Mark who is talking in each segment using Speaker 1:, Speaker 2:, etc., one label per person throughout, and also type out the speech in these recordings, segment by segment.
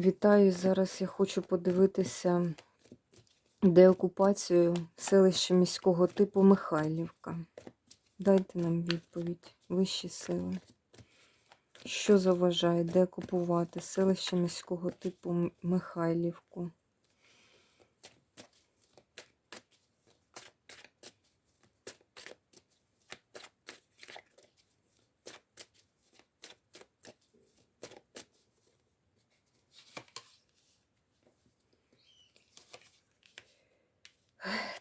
Speaker 1: Вітаю! Зараз я хочу подивитися деокупацію селища міського типу Михайлівка. Дайте нам відповідь, вищі сили. Що заважає деокупувати селище міського типу Михайлівку?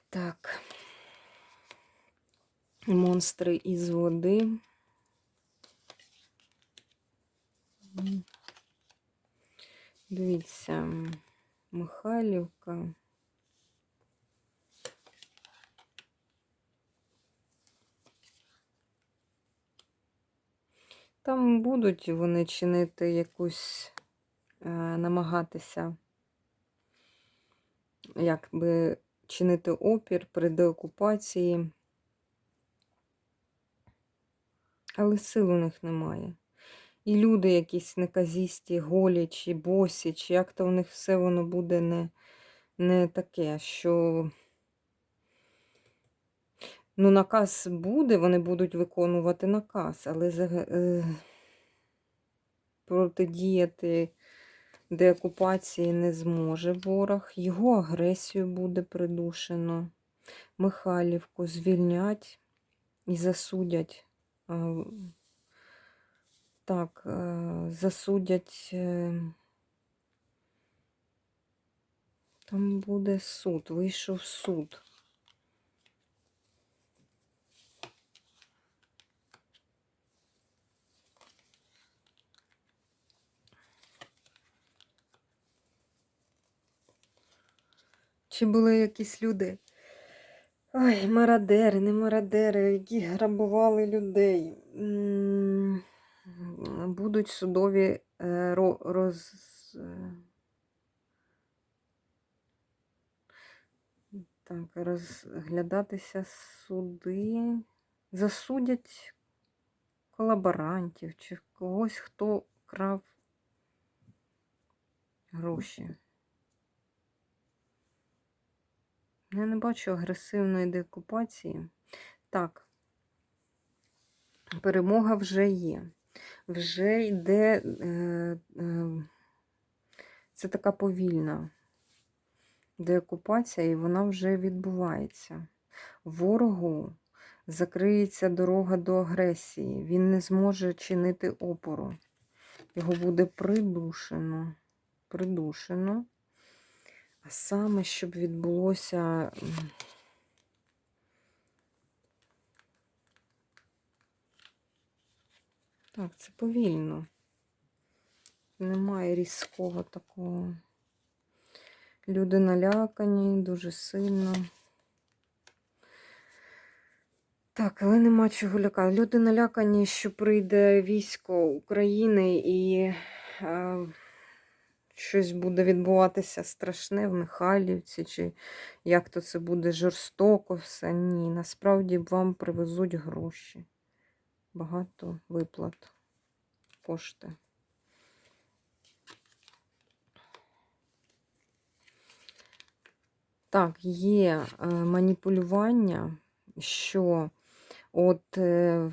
Speaker 1: Так. Монстри із води. Дивіться, Михайлівка. Там будуть вони чинити якусь, е, намагатися якби чинити опір при деокупації. Але сил у них немає. І люди якісь неказісті, голі, чи босі, чи як то у них все воно буде не, не таке, що ну, наказ буде, вони будуть виконувати наказ, але за, е, протидіяти деокупації не зможе ворог. Його агресію буде придушено. Михайлівку звільнять і засудять. Е, Так, е, засудять. е, Там буде суд, вийшов суд. Чи були якісь люди? Ой, мародери, не мародери, які грабували людей. Будуть судові е, роз... е, Так, розглядатися суди. Засудять колаборантів чи когось, хто крав гроші. Я не бачу агресивної деокупації. Так, перемога вже є. Вже йде. Е, е, це така повільна деокупація, і вона вже відбувається. Ворогу закриється дорога до агресії. Він не зможе чинити опору. Його буде придушено. Придушено. А саме, щоб відбулося. Так, це повільно. Немає різкого такого. Люди налякані дуже сильно. Так, але нема чого лякати. Люди налякані, що прийде військо України і щось буде відбуватися страшне в Михайлівці, чи як то це буде жорстоко все. Ні, насправді вам привезуть гроші. Багато виплат, кошти. Так, є е, маніпулювання, що от е,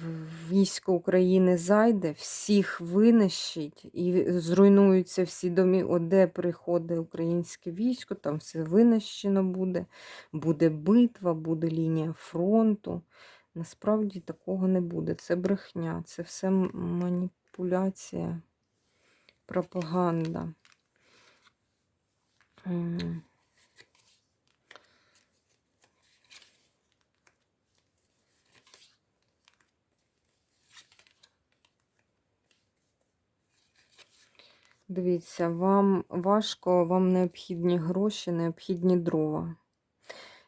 Speaker 1: військо України зайде, всіх винищить і зруйнуються всі домі, от де приходить українське військо, там все винищено буде, буде битва, буде лінія фронту. Насправді такого не буде. Це брехня, це все маніпуляція, пропаганда. Дивіться, вам важко, вам необхідні гроші, необхідні дрова.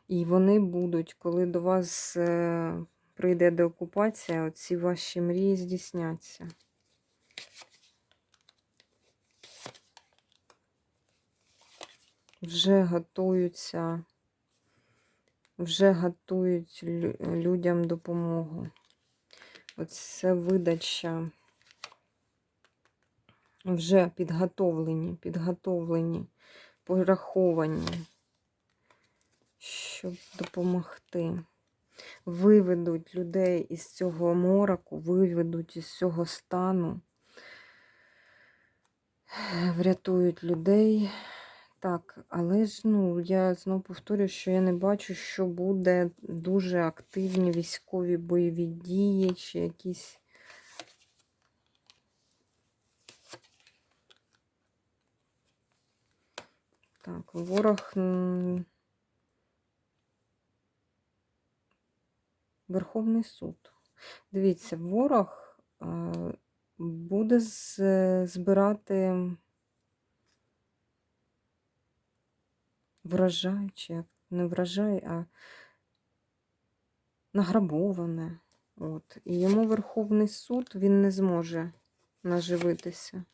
Speaker 1: І вони будуть, коли до вас е, прийде деокупація, оці ваші мрії здійсняться. Вже готуються, вже готують людям допомогу. Оце видача вже підготовлені, підготовлені, пораховані, щоб допомогти. Виведуть людей із цього мороку, виведуть із цього стану, врятують людей. Так, але ж ну, я знову повторюю, що я не бачу, що буде дуже активні військові бойові дії чи якісь. Так, ворог. Верховний суд. Дивіться, ворог е, буде збирати врожай, чи не врожай, а награбоване. От. І йому Верховний суд він не зможе наживитися.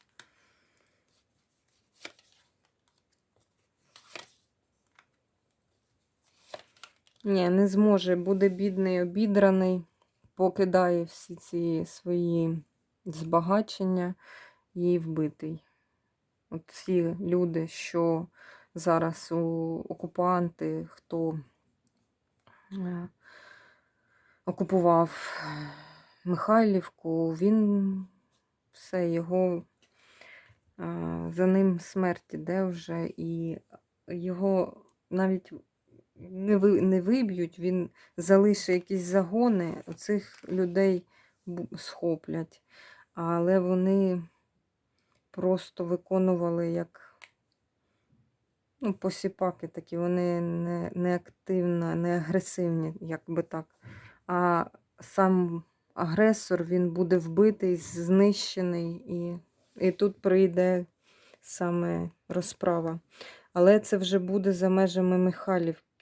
Speaker 1: Ні, не зможе, буде бідний, обідраний, покидає всі ці свої збагачення і вбитий. От ці люди, що зараз у окупанти, хто е, окупував Михайлівку, він все, його е, за ним смерть іде вже, і його навіть не, ви, не виб'ють, він залишить якісь загони, оцих людей схоплять. Але вони просто виконували як ну, посіпаки такі, вони не, не активно, не агресивні, як би так. А сам агресор він буде вбитий, знищений, і, і тут прийде саме розправа. Але це вже буде за межами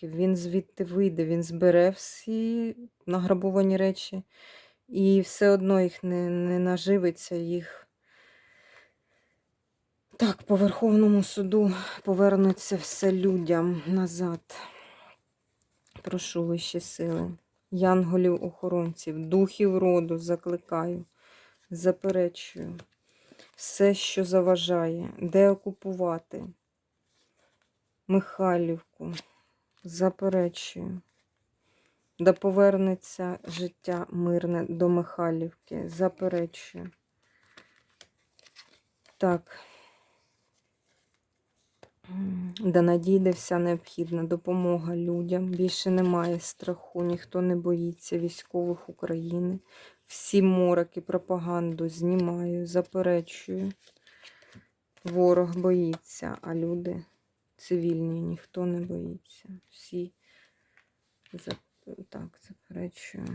Speaker 1: Михайлівки. Він звідти вийде, він збере всі награбовані речі, і все одно їх не, не наживиться, їх. Так, по Верховному суду повернеться все людям назад. Прошу вищі сили, янголів охоронців, духів роду закликаю, заперечую все, що заважає, де окупувати Михайлівку, заперечую. Да повернеться життя мирне до Михайлівки. Заперечую. Так. Да надійде вся необхідна допомога людям. Більше немає страху, ніхто не боїться військових України. Всі мороки, пропаганду знімаю, заперечую. Ворог боїться, а люди цивільні, ніхто не боїться. Всі так, заперечую.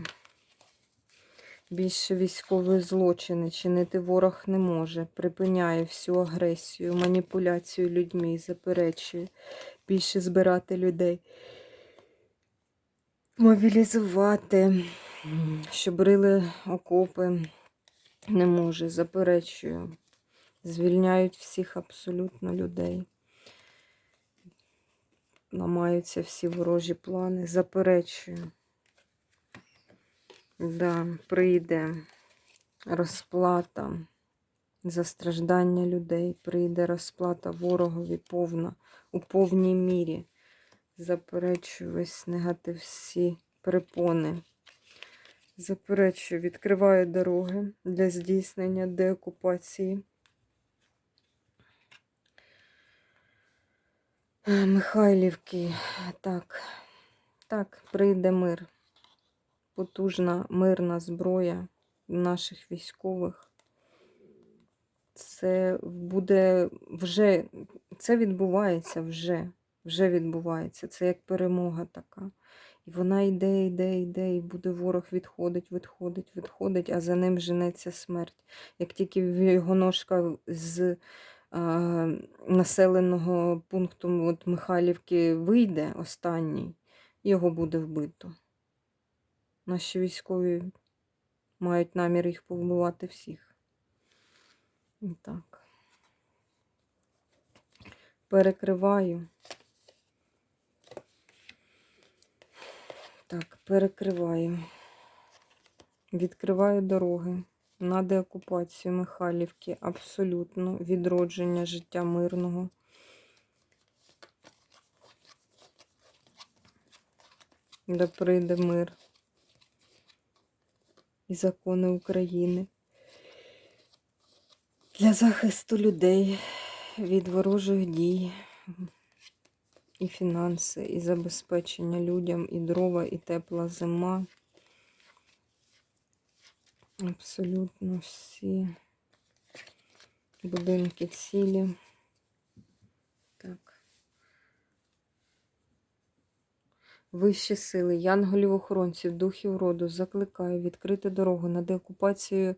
Speaker 1: Більше військові злочини чинити ворог не може. Припиняє всю агресію, маніпуляцію людьми, заперечує. Більше збирати людей. Мобілізувати, щоб рили окопи не може, заперечую. Звільняють всіх абсолютно людей. Ламаються всі ворожі плани, заперечую. Да, прийде розплата за страждання людей, прийде розплата ворогові повна, у повній мірі. Заперечую весь негатив, всі препони. Заперечую, відкриваю дороги для здійснення деокупації. Михайлівки, так, так, прийде мир потужна мирна зброя наших військових. Це буде вже, це відбувається вже, вже відбувається. Це як перемога така. І вона йде, йде, йде, і буде ворог відходить, відходить, відходить, а за ним женеться смерть. Як тільки його ножка з населеного пункту от Михайлівки вийде останній, його буде вбито. Наші військові мають намір їх повбивати всіх. І так. Перекриваю. Так, перекриваю. Відкриваю дороги на деокупацію Михайлівки. Абсолютно відродження життя мирного. Де прийде мир і закони України для захисту людей від ворожих дій, і фінанси, і забезпечення людям, і дрова, і тепла зима. Абсолютно всі будинки цілі. Так. Вищі сили, янголів-охоронців, духів роду закликаю відкрити дорогу на деокупацію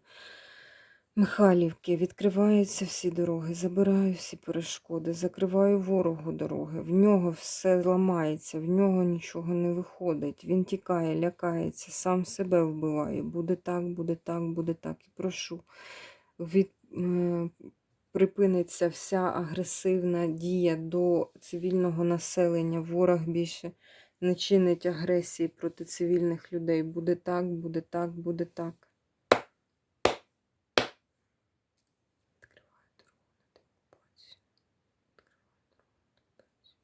Speaker 1: Михайлівки. Відкриваються всі дороги, забираю всі перешкоди, закриваю ворогу дороги. В нього все ламається, в нього нічого не виходить. Він тікає, лякається, сам себе вбиває. Буде так, буде так, буде так. І прошу, від, е, припиниться вся агресивна дія до цивільного населення. Ворог більше не чинить агресії проти цивільних людей. Буде так, буде так, буде так. Відкриваю дорогу на деокупацію. Відкриваю дорогу на деокупацію.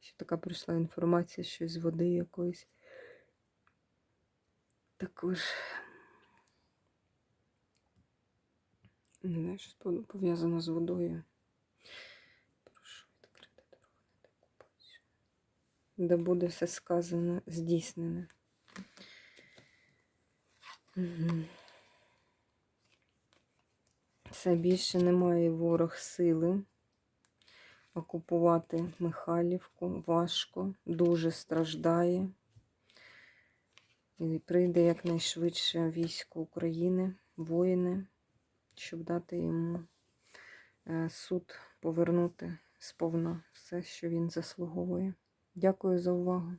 Speaker 1: Ще така прийшла інформація, що з води якоїсь. Також. Не знаю, щось пов'язано з водою. Прошу відкрити дорогу на деокупацію. Де буде все сказане, здійснене. Угу. Все більше немає ворог сили окупувати Михайлівку. Важко, дуже страждає. І прийде якнайшвидше військо України, воїни, щоб дати йому е, суд повернути сповна все, що він заслуговує. Дякую за увагу.